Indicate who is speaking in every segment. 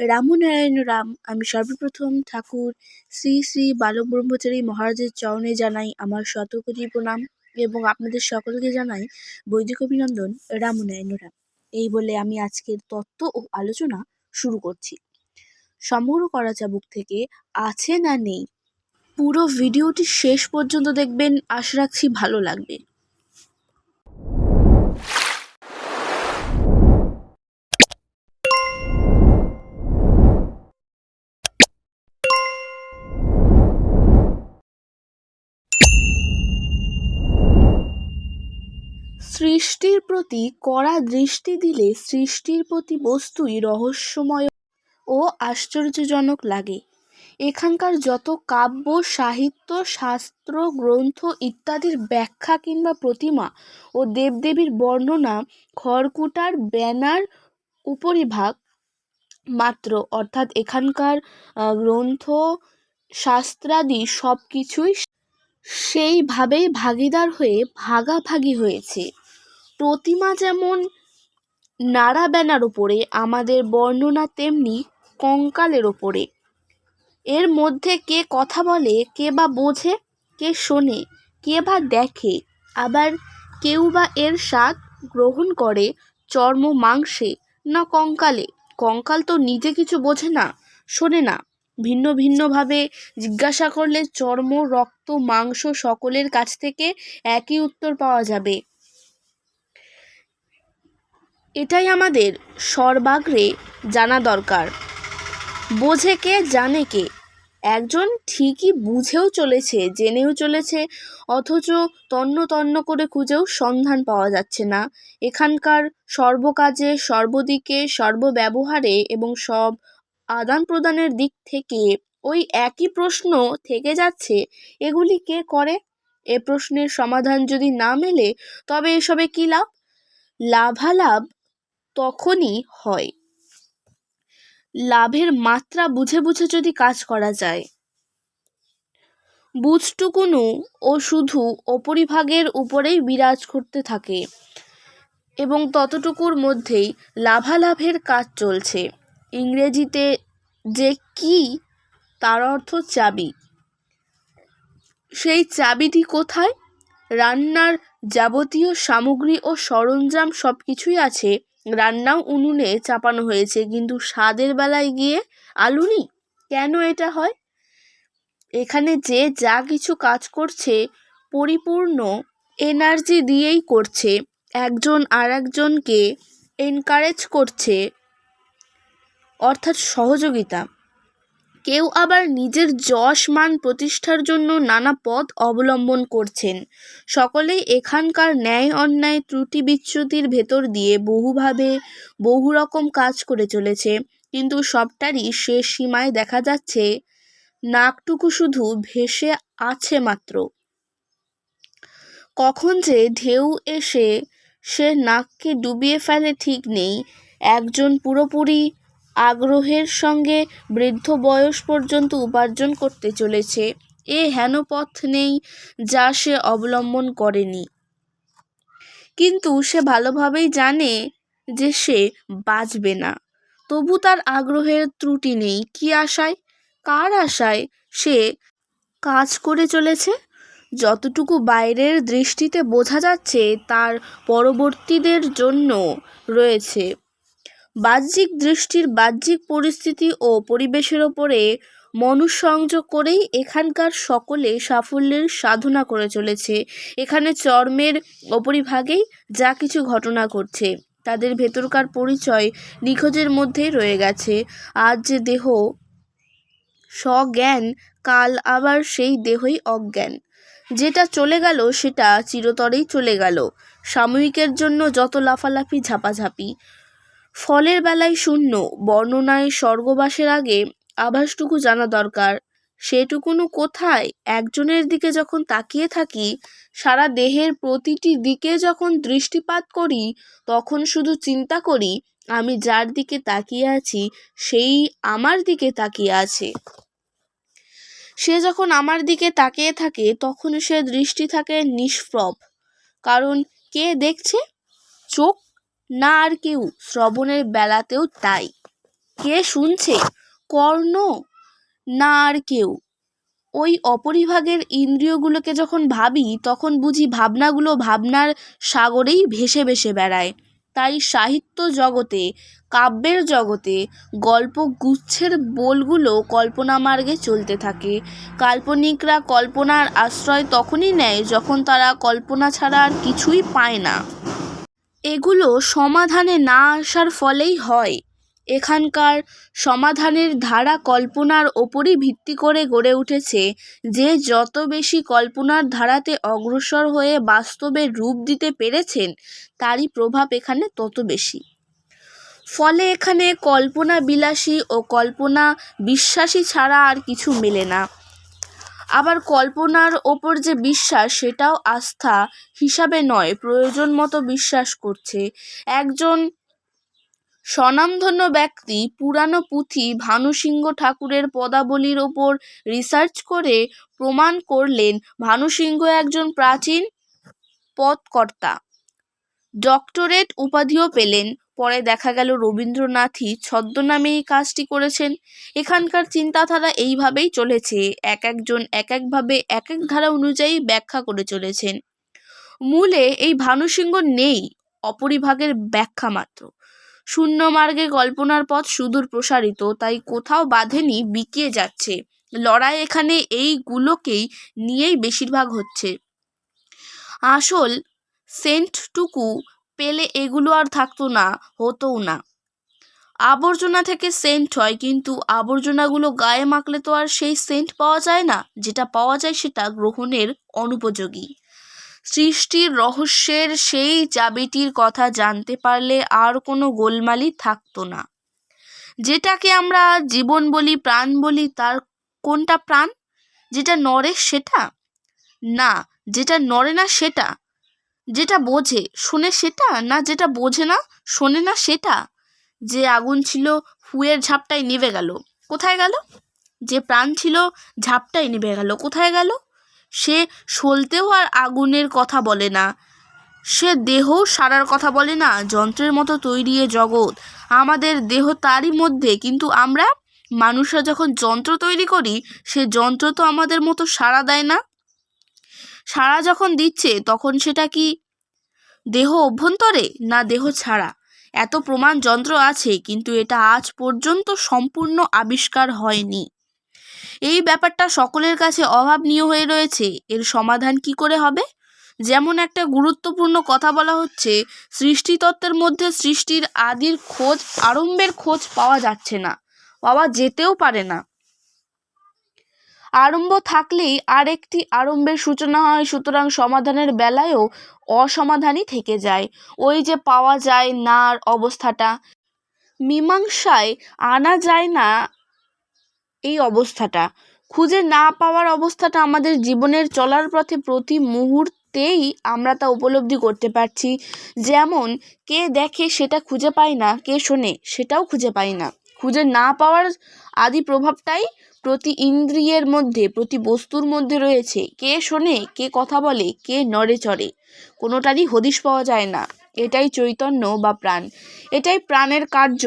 Speaker 1: রামনারায়ণ রাম, আমি সর্বপ্রথম ঠাকুর শ্রী শ্রী বালক ব্রহ্মচারী মহারাজের চরণে জানাই আমার শতকোটি প্রণাম এবং আপনাদের সকলকে জানাই বৈদিক অভিনন্দন রামনারায়ণ রাম। এই বলে আমি আজকের তত্ত্ব ও আলোচনা শুরু করছি। সমগ্র করাচা বুক থেকে আছে না নেই, পুরো ভিডিওটি শেষ পর্যন্ত দেখবেন, আশা রাখছি ভালো লাগবে। সৃষ্টির প্রতি কড়া দৃষ্টি দিলে সৃষ্টির প্রতি বস্তুই রহস্যময় ও আশ্চর্যজনক লাগে। এখানকার যত কাব্য, সাহিত্য, শাস্ত্র, গ্রন্থ ইত্যাদির ব্যাখ্যা কিংবা প্রতিমা ও দেবদেবীর বর্ণনা খড়কুটার ব্যানার উপরিভাগ মাত্র। অর্থাৎ এখানকার গ্রন্থ, শাস্ত্রাদি সব কিছুই সেইভাবেই ভাগীদার হয়ে ভাগাভাগি হয়েছে। প্রতিমা যেমন নাড়া ব্যানার ওপরে আমাদের বর্ণনা তেমনি কঙ্কালের ওপরে এর মধ্যে কে কথা বলে, কে বা বোঝে, কে শোনে, কে বা দেখে, আবার কেউ বা এর স্বাদ গ্রহণ করে, চর্ম মাংসে না কঙ্কালে। কঙ্কাল তো নিজে কিছু বোঝে না, শোনে না। ভিন্ন ভিন্নভাবে জিজ্ঞাসা করলে চর্ম, রক্ত, মাংস সকলের কাছ থেকে একই উত্তর পাওয়া যাবে। এটাই আমাদের সর্বাগ্রে জানা দরকার। বোঝে কে, জানে কে। একজন ঠিকই বুঝেও চলেছে, জেনেও চলেছে, অথচ তন্ন তন্ন করে খুঁজেও সন্ধান পাওয়া যাচ্ছে না। এখানকার সর্বকাজে, সর্বদিকে, সর্বব্যবহারে এবং সব আদান প্রদানের দিক থেকে ওই একই প্রশ্ন থেকে যাচ্ছে, এগুলি কে করে? এ প্রশ্নের সমাধান যদি না মেলে, তবে এসবে কী লাভ? লাভালাভ তখনই হয়। লাভের মাত্রা বুঝে বুঝে যদি কাজ করা যায়। বুঝটুকুনু ও শুধু ওপরিভাগের উপরেই বিরাজ করতে থাকে এবং ততটুকুর মধ্যেই লাভালাভের কাজ চলছে। ইংরেজিতে যে কি, তার অর্থ চাবি। সেই চাবিটি কোথায়? রান্নার যাবতীয় সামগ্রী ও সরঞ্জাম সব কিছুই আছে রান্নাও উনুনে চাপানো হয়েছে, কিন্তু স্বাদের বেলায় গিয়ে আলুনি কেন এটা হয়? এখানে যে যা কিছু কাজ করছে, পরিপূর্ণ এনার্জি দিয়েই করছে। একজন আর একজনকে এনকারেজ করছে। অর্থাৎ সহযোগিতা। কেউ আবার নিজের যশ মান প্রতিষ্ঠার জন্য নানা পথ অবলম্বন করছেন। সকলেই এখানকার ন্যায় অন্যায় ত্রুটি বিচ্যুতির ভেতর দিয়ে বহুভাবে বহু রকম কাজ করে চলেছে। কিন্তু সবটারই শেষ সীমায় দেখা যাচ্ছে, নাকটুকু শুধু ভেসে আছে মাত্র। কখন যে ঢেউ এসে সে নাককে ডুবিয়ে ফেলে ঠিক নেই। একজন পুরোপুরি আগ্রহের সঙ্গে বৃদ্ধ বয়স পর্যন্ত উপার্জন করতে চলেছে। এ হেন পথ নেই যা সে অবলম্বন করেনি। কিন্তু সে ভালোভাবেই জানে যে সে বাঁচবে না। তবু তার আগ্রহের ত্রুটি নেই। কি আশায়? কার আশায় সে কাজ করে চলেছে? যতটুকু বাইরের দৃষ্টিতে বোঝা যাচ্ছে, তার পরবর্তীদের জন্য রয়েছে। বাহ্যিক দৃষ্টির বাহ্যিক পরিস্থিতি ও পরিবেশের ওপরে মনুসংযোগ করেই এখানকার সকলে সাফল্যের সাধনা করে চলেছে। এখানে চর্মের ওপরিভাগেই যা কিছু ঘটনা ঘটছে, তাদের ভেতরকার পরিচয় নিখোঁজের মধ্যেই রয়ে গেছে। আজ যে দেহ স্বজ্ঞান, কাল আবার সেই দেহই অজ্ঞান। যেটা চলে গেল, সেটা চিরতরেই চলে গেল। সাময়িকের জন্য যত লাফালাফি, ঝাপাঝাপি ফলের বেলায় শূন্য, বর্ণনায় স্বর্গবাসের আগে আভাসটুকু জানা দরকার। সেটুকুনও কোথায়? একজনের দিকে যখন তাকিয়ে থাকি, সারা দেহের প্রতিটি দিকে যখন দৃষ্টিপাত করি, তখন শুধু চিন্তা করি, আমি যার দিকে তাকিয়ে আছি, সেই আমার দিকে তাকিয়ে আছে। সে যখন আমার দিকে তাকিয়ে থাকে, তখন সে দৃষ্টি থাকে নিষ্প্রভ। কারণ কে দেখছে? চোখ না আর কেউ। শ্রবণের বেলাতেও তাই। কে শুনছে? কর্ণ? না আর কেউ। ওই অপরিভাগের ইন্দ্রিয়গুলোকে যখন ভাবি, তখন বুঝি ভাবনাগুলো ভাবনার সাগরেই ভেসে ভেসে বেড়ায়। তাই সাহিত্য জগতে, কাব্যের জগতে, গল্প গুচ্ছের বোলগুলো কল্পনা মার্গে চলতে থাকে। কাল্পনিকরা কল্পনার আশ্রয় তখনই নেয় যখন তারা কল্পনা ছাড়া আর কিছুই পায় না। এগুলো সমাধানে না আসার ফলেই হয়। এখানকার সমাধানের ধারা কল্পনার ওপরই ভিত্তি করে গড়ে উঠেছে যে যত বেশি কল্পনার ধারাতে অগ্রসর হয়ে বাস্তবে রূপ দিতে পেরেছেন, তারই প্রভাব এখানে তত বেশি। ফলে এখানে কল্পনা বিলাসী ও কল্পনা বিশ্বাসী ছাড়া আর কিছু মেলে না। আবার কল্পনার ওপর যে বিশ্বাস, সেটাও আস্থা হিসাবে নয়, প্রয়োজন মতো বিশ্বাস করছে। একজন স্বনামধন্য ব্যক্তি পুরানো পুঁথি ভানুসিংহ ঠাকুরের পদাবলীর ওপর রিসার্চ করে প্রমাণ করলেন ভানুসিংহ একজন প্রাচীন পথকর্তা। ডক্টরেট উপাধিও পেলেন। পরে দেখা গেল রবীন্দ্রনাথই ছদ্মনামে এই কাজটি করেছেন। এখানকার চিন্তাধারা এইভাবেই চলেছে। এক একজন এক একভাবে এক এক ধারা অনুযায়ী ব্যাখ্যা করে চলেছেন। মূলে এই ভানুসিংহ নেই, অপরিভাগের ব্যাখ্যা মাত্র। শূন্য মার্গে কল্পনার পথ সুদূর প্রসারিত, তাই কোথাও বাঁধেনি বিকিয়ে যাচ্ছে। লড়াই এখানে এইগুলোকেই নিয়েই বেশিরভাগ হচ্ছে। আসল সেন্টটুকু পেলে এগুলো আর থাকতো না, হতোও না। আবর্জনা থেকে সেন্ট হয়, কিন্তু আবর্জনাগুলো গায়ে মাখলে তো আর সেই সেন্ট পাওয়া যায় না, যেটা পাওয়া যায় সেটা গ্রহণের অনুপযোগী। সৃষ্টির রহস্যের সেই চাবিটির কথা জানতে পারলে আর কোনো গোলমালি থাকতো না। যেটাকে আমরা জীবন বলি, প্রাণ বলি, তার কোনটা প্রাণ? যেটা নড়ে সেটা? না, যেটা নড়ে না সেটা। যেটা বোঝে, শোনে সেটা না যেটা বোঝে না, শোনে না সেটা? যে আগুন ছিল, ফুয়ের ঝাপটায় নিভে গেল। কোথায় গেল? যে প্রাণ ছিল, ঝাপটাই নিভে গেল। কোথায় গেল? সে সলতেও আর আগুনের কথা বলে না। সে দেহ সারার কথা বলে না। যন্ত্রের মতো তৈরি এ জগৎ। আমাদের দেহ তারই মধ্যে, কিন্তু আমরা মানুষরা যখন যন্ত্র তৈরি করি, সে যন্ত্র তো আমাদের মতো সাড়া দেয় না। সাড়া যখন দিচ্ছে, তখন সেটা কি দেহ অভ্যন্তরে না দেহ ছাড়া? এত প্রমাণ যন্ত্র আছে, কিন্তু এটা আজ পর্যন্ত সম্পূর্ণ আবিষ্কার হয়নি। এই ব্যাপারটা সকলের কাছে অভাবনীয় হয়ে রয়েছে। এর সমাধান কি করে হবে? যেমন একটা গুরুত্বপূর্ণ কথা বলা হচ্ছে, সৃষ্টিতত্ত্বের মধ্যে সৃষ্টির আদির খোঁজ, আরম্ভের খোঁজ পাওয়া যাচ্ছে না, পাওয়া যেতেও পারে না। আরম্ভ থাকলেই আরেকটি আরম্ভের সূচনা হয়, সুতরাং সমাধানের বেলায়ও অসমাধানই থেকে যায়। ওই যে পাওয়া যায় নার অবস্থাটা। মীমাংসায় আনা যায় না এই অবস্থাটা। খুঁজে না পাওয়ার অবস্থাটা আমাদের জীবনের চলার পথে প্রতি মুহূর্তেই আমরা তা উপলব্ধি করতে পারছি। যেমন, কে দেখে সেটা খুঁজে পায় না, কে শোনে সেটাও খুঁজে পায় না। খুঁজে না পাওয়ার আদি প্রভাবটাই প্রতি ইন্দ্রিয়ের মধ্যে, প্রতি বস্তুর মধ্যে রয়েছে। কে শোনে, কে কথা বলে, কে নড়ে চড়ে। কোনোটারই হদিশ পাওয়া যায় না। এটাই চৈতন্য বা প্রাণ। এটাই প্রাণের কার্য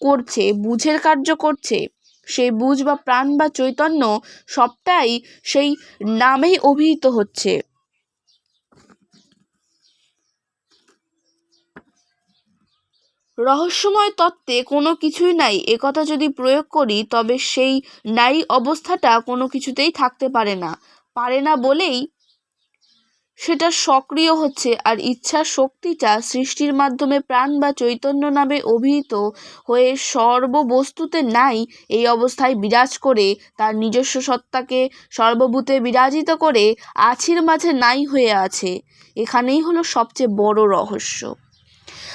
Speaker 1: করছে, বুঝের কার্য করছে। সেই বুঝ বা প্রাণ বা চৈতন্য সবটাই সেই নামেই অভিহিত হচ্ছে। রহস্যময় তত্ত্বে কোনো কিছুই নাই। একথা যদি প্রয়োগ করি, তবে সেই নাই অবস্থাটা কোনো কিছুতেই থাকতে পারে না। পারে না বলেই সেটা সক্রিয় হচ্ছে আর ইচ্ছা শক্তিটা সৃষ্টির মাধ্যমে প্রাণ বা চৈতন্য নামে অভিহিত হয়ে সর্ববস্তুতে নাই, এই অবস্থায় বিরাজ করে, তার নিজস্ব সত্তাকে সর্বভূতে বিরাজিত করে, আছির মাঝে নাই হয়ে আছে। এখানেই হলো সবচেয়ে বড় রহস্য।